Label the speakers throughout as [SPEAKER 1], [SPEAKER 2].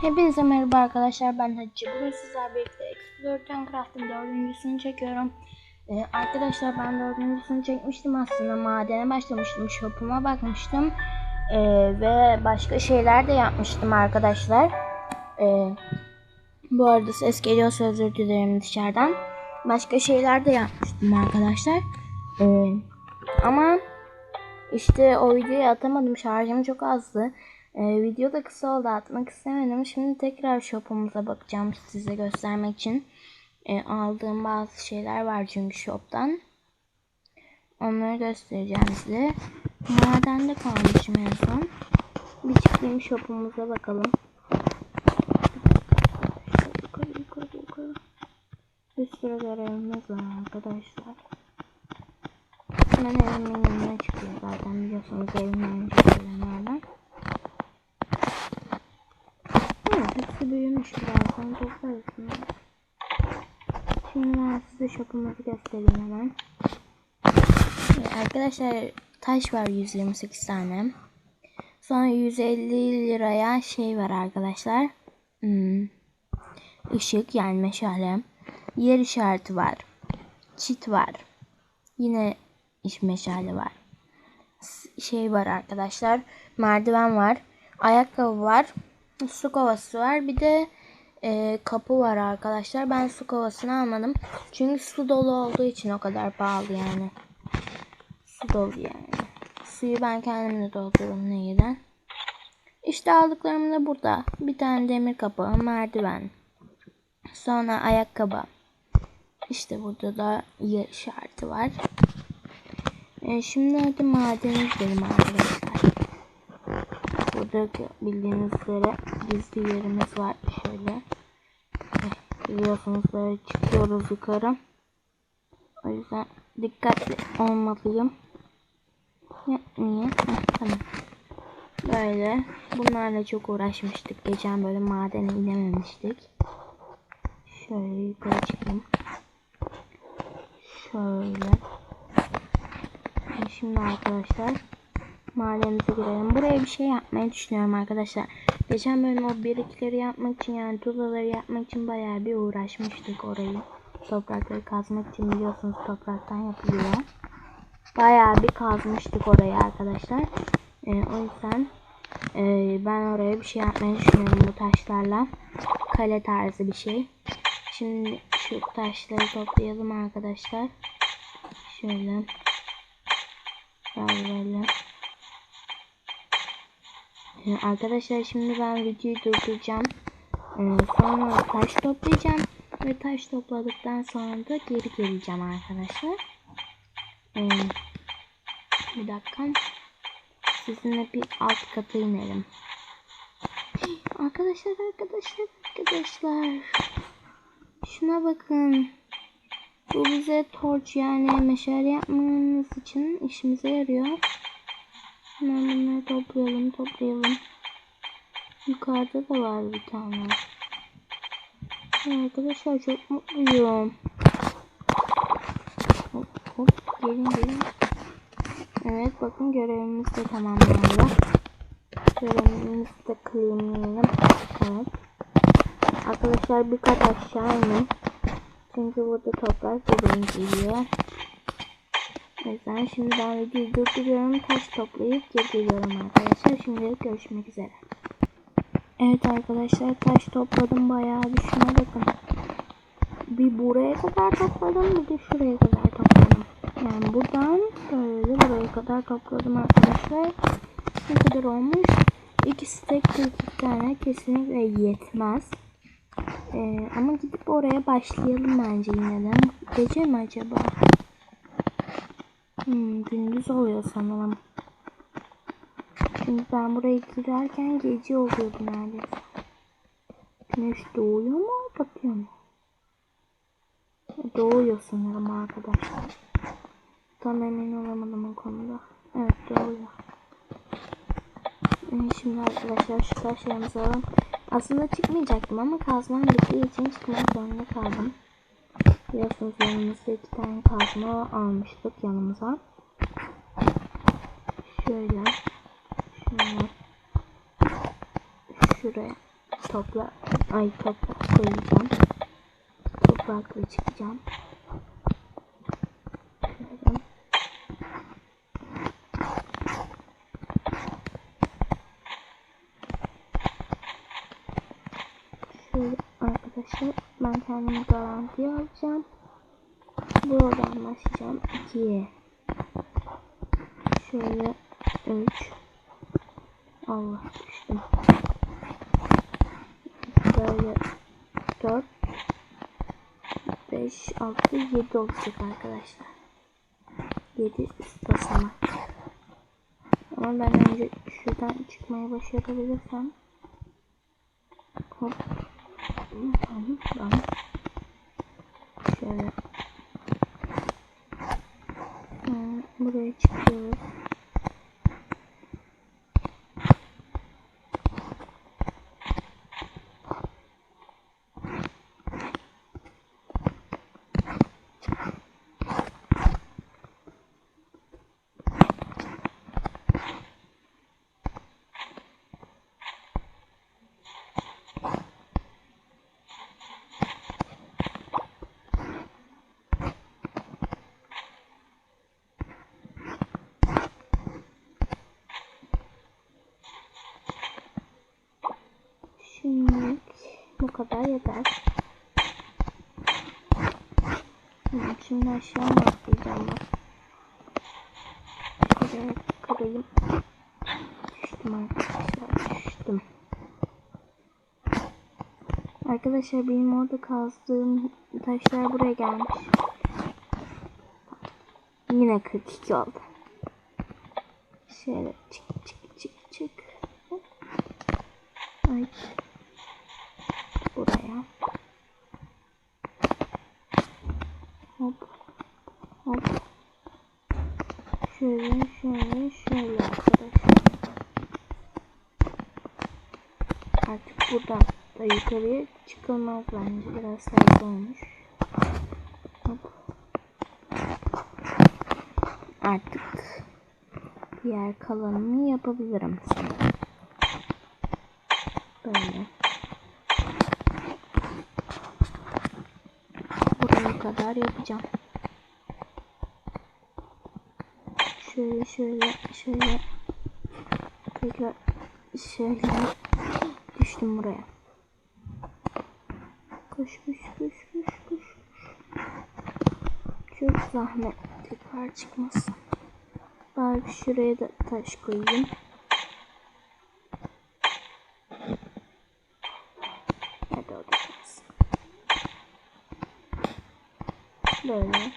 [SPEAKER 1] Hepinize merhaba arkadaşlar ben Hatice. Bugün sizlerle birlikte Explorer Craft'ın dördüncüsünü çekiyorum. Ee, arkadaşlar ben dördüncüsünü çekmiştim aslında. Madene başlamıştım. Shop'uma bakmıştım. Ee, ve başka şeyler de yapmıştım arkadaşlar. Ee, bu arada ses geliyorsa özür dilerim dışarıdan. Başka şeyler de yapmıştım arkadaşlar. Ee, ama işte o videoyu atamadım. Şarjım çok azdı. Ee, video da kısa oldu atmak istemedim. Şimdi tekrar shop'umuza bakacağım size göstermek için. Ee, aldığım bazı şeyler var çünkü shop'tan. Onları göstereceğim size. Madende kalmışım en son. Bir çıkayım shop'umuza bakalım. Yukarı yukarı yukarı. Bir sürü görevimiz var arkadaşlar. Hemen evimin yanına çıkıyor zaten biliyorsunuz evimin önce gelenlerden. Evet, hepsi birazdan toplarız şimdi. Ben size shop'umuzu göstereyim hemen. Arkadaşlar taş var 128 tane. Sonra 150 liraya şey var arkadaşlar. Hmm. Işık yani meşale. Yer işareti var. Çit var. Yine iş meşale var. Şey var arkadaşlar. Merdiven var. Ayakkabı var. Su kovası var. Bir de e, kapı var arkadaşlar. Ben su kovasını almadım. Çünkü su dolu olduğu için o kadar pahalı yani. Su dolu yani. Suyu ben kendim de doldururum neyden. İşte aldıklarım da burada. Bir tane demir kapı, merdiven. Sonra ayakkabı. İşte burada da yer işareti var. E, şimdi hadi madene gidelim arkadaşlar. Burada bildiğiniz üzere gizli yerimiz var. Biliyorsunuz böyle çıkıyoruz yukarı. O yüzden dikkatli olmalıyım. Niye? Heh, tamam. Böyle. Bunlarla çok uğraşmıştık. Geçen böyle madene inememiştik. Şöyle yukarı çıkayım. Şöyle. Şimdi arkadaşlar mahalemize girelim. Buraya bir şey yapmayı düşünüyorum arkadaşlar. Geçen bölüm o birikleri yapmak için yani tuğlaları yapmak için bayağı bir uğraşmıştık orayı. Toprakları kazmak için biliyorsunuz topraktan yapılıyor. Bayağı bir kazmıştık orayı arkadaşlar. Ee, o yüzden e, ben oraya bir şey yapmayı düşünüyorum bu taşlarla. Kale tarzı bir şey. Şimdi şu taşları toplayalım arkadaşlar. Şöyle. Şöyle. Ee, Arkadaşlar şimdi ben videoyu durduracağım. Ee, sonra taş toplayacağım. Ve taş topladıktan sonra da geri geleceğim arkadaşlar. Ee, bir dakika. Sizinle bir alt kata inelim. Arkadaşlar arkadaşlar arkadaşlar. Şuna bakın. Bu bize torç yani meşale yapmamız için işimize yarıyor. Hemen bunları toplayalım toplayalım. Yukarıda da var bir tane. Arkadaşlar çok mutluyum. Hop hop gelin gelin. Evet bakın görevimiz de tamamlandı. Görevimizi de claimleyelim. Evet. Arkadaşlar bir kat aşağı inin. Çünkü burada toprak dediğim geliyor. Yüzden şimdi ben videoyu durduruyorum. Taş toplayıp geliyorum arkadaşlar. Şimdilik görüşmek üzere. Evet arkadaşlar taş topladım bayağı bir şuna bakın. Bir buraya kadar topladım bir de şuraya kadar topladım. Yani buradan böyle buraya kadar topladım arkadaşlar. Ne kadar olmuş? İki stek 42 tane kesinlikle yetmez. Ee, ama gidip oraya başlayalım bence yine de. Gece mi acaba? Hmm, gündüz oluyor sanırım. Çünkü ben buraya girerken gece oluyordu neredeyse. Güneş doğuyor mu batıyor mu? Doğuyor sanırım arkadaşlar. Tam emin olamadım o konuda. Evet doğuyor. Ee, Şimdi arkadaşlar şu taşlarımızı alalım. Aslında çıkmayacaktım ama kazmam bittiği için çıkmak zorunda kaldım. Biliyorsunuz yanımızda iki tane kazma almıştık yanımıza. Şöyle. Şöyle. Şuraya. topla ay toprak koyacağım. Toprakla çıkacağım. Şöyle. Şöyle arkadaşlar ben kendimi garantiye alacağım. Buradan başlayacağım. 2 Şöyle 3 Allah düştüm. Böyle 4 5 6 7 olacak arkadaşlar. 7 üst basamak. Ama ben önce şuradan çıkmayı başarabilirsem hop tamam tamam Hmm, buraya çıkıyoruz Şimdilik bu kadar yeter. Hmm, Şimdi aşağı atlayacağım ben? Şöyle kırayım. Düştüm arkadaşlar. Düştüm. Arkadaşlar benim orada kazdığım taşlar buraya gelmiş. Yine 42 oldu. Şöyle çık çık çık çık. Ay. Buraya. Hop. Hop. Şöyle şöyle şöyle arkadaşlar. Artık buradan da yukarıya çıkılmaz bence. Biraz fazla olmuş. Hop. Artık diğer kalanını yapabilirim. Böyle. Buraya kadar yapacağım. Şöyle şöyle şöyle tekrar şöyle düştüm buraya. Koş koş koş koş koş. Çok zahmet tekrar çıkmasın. Bari şuraya da taş koyayım. Hadi o düşmez. Böyle.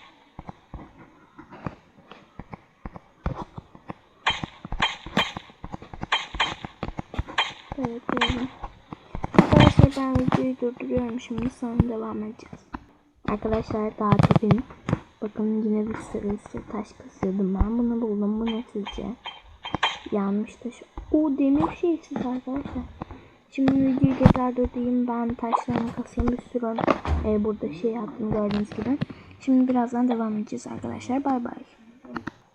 [SPEAKER 1] Böyle koyalım. Arkadaşlar ben videoyu durduruyorum. Şimdi sonra devam edeceğiz. Arkadaşlar daha tepin. Bakın yine bir sürü sürü taş kasıyordum ben. Bunu buldum. Bu ne sizce? Yanmış taş. O demir şeysiz arkadaşlar. Şimdi videoyu tekrar durdurayım. Ben taşlarımı kasıyorum. Bir sürü e, burada şey yaptım gördüğünüz gibi. Şimdi birazdan devam edeceğiz arkadaşlar. Bay bay.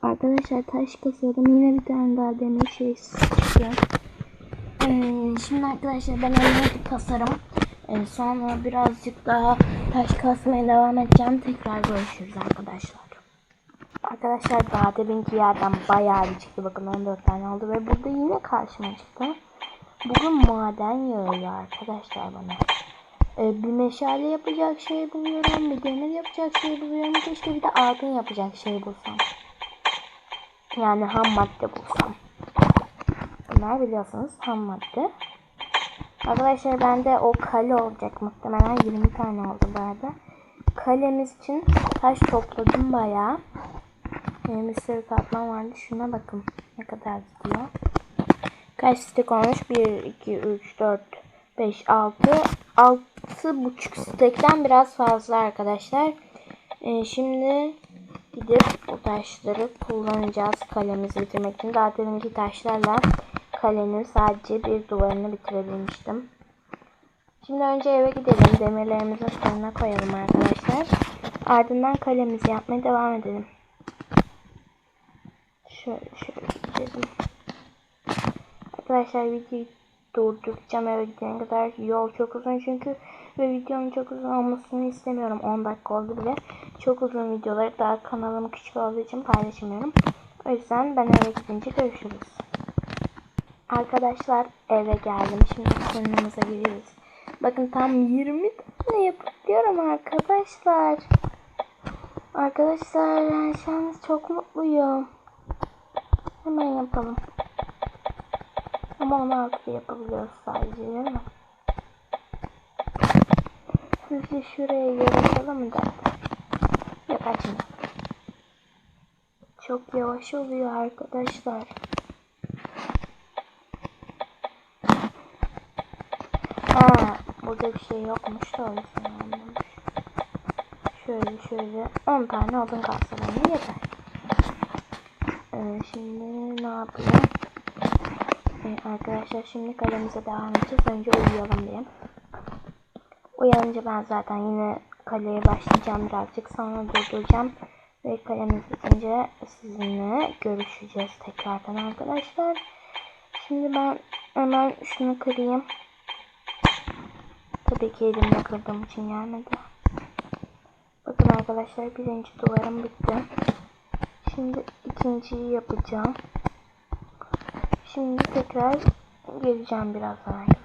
[SPEAKER 1] Arkadaşlar taş kasıyordum. Yine bir tane daha demir şey çıkıyor. Ee, şimdi arkadaşlar ben onları kasarım. Ee, sonra birazcık daha taş kasmaya devam edeceğim. Tekrar görüşürüz arkadaşlar. Arkadaşlar daha deminki yerden bayağı bir çıktı. Bakın 14 tane oldu ve burada yine karşıma çıktı. Bugün maden yağıyor arkadaşlar bana. Ee, bir meşale yapacak şey buluyorum. Bir demir yapacak şey buluyorum. Keşke bir de altın yapacak şey bulsam. Yani ham madde bulsam. Bunlar biliyorsunuz ham madde. Arkadaşlar bende o kale olacak muhtemelen 20 tane oldu bu arada. Kalemiz için taş topladım bayağı. Benim bir sürü katman vardı. Şuna bakın ne kadar gidiyor. Kaç stek olmuş? 1, 2, 3, 4, 5, 6. 6 buçuk stekten biraz fazla arkadaşlar. Ee, şimdi gidip o taşları kullanacağız kalemizi bitirmek için. Daha deminki taşlarla kalenin sadece bir duvarını bitirebilmiştim. Şimdi önce eve gidelim. Demirlerimizi fırına koyalım arkadaşlar. Ardından kalemizi yapmaya devam edelim. Şöyle şöyle gidelim. Arkadaşlar videoyu durduracağım eve gidene kadar. Yol çok uzun çünkü ve videonun çok uzun olmasını istemiyorum. 10 dakika oldu bile. Çok uzun videoları daha kanalım küçük olduğu için paylaşamıyorum. O yüzden ben eve gidince görüşürüz. Arkadaşlar eve geldim. Şimdi fırınımıza giriyoruz. Bakın tam 20 tane yapıyorum arkadaşlar. Arkadaşlar ben şu an çok mutluyum. Hemen yapalım. Ama 16 yapabiliyoruz sadece değil mi? Sizce şuraya yarışalım mı derdim? Yok açma. Çok yavaş oluyor arkadaşlar. Burada bir şey yokmuş da o yüzden olmamış. Şöyle şöyle 10 tane odun kalsa bana yeter. Ee, şimdi ne yapayım? Ee, arkadaşlar şimdi kalemize devam edeceğiz. Önce uyuyalım diye. Uyanınca ben zaten yine kaleye başlayacağım birazcık. Sonra durduracağım. Ve kalemiz bitince sizinle görüşeceğiz tekrardan arkadaşlar. Şimdi ben hemen şunu kırayım. Tabii ki elimle kırdığım için gelmedi. Bakın arkadaşlar birinci duvarım bitti. Şimdi ikinciyi yapacağım. Şimdi tekrar geleceğim birazdan arkadaşlar.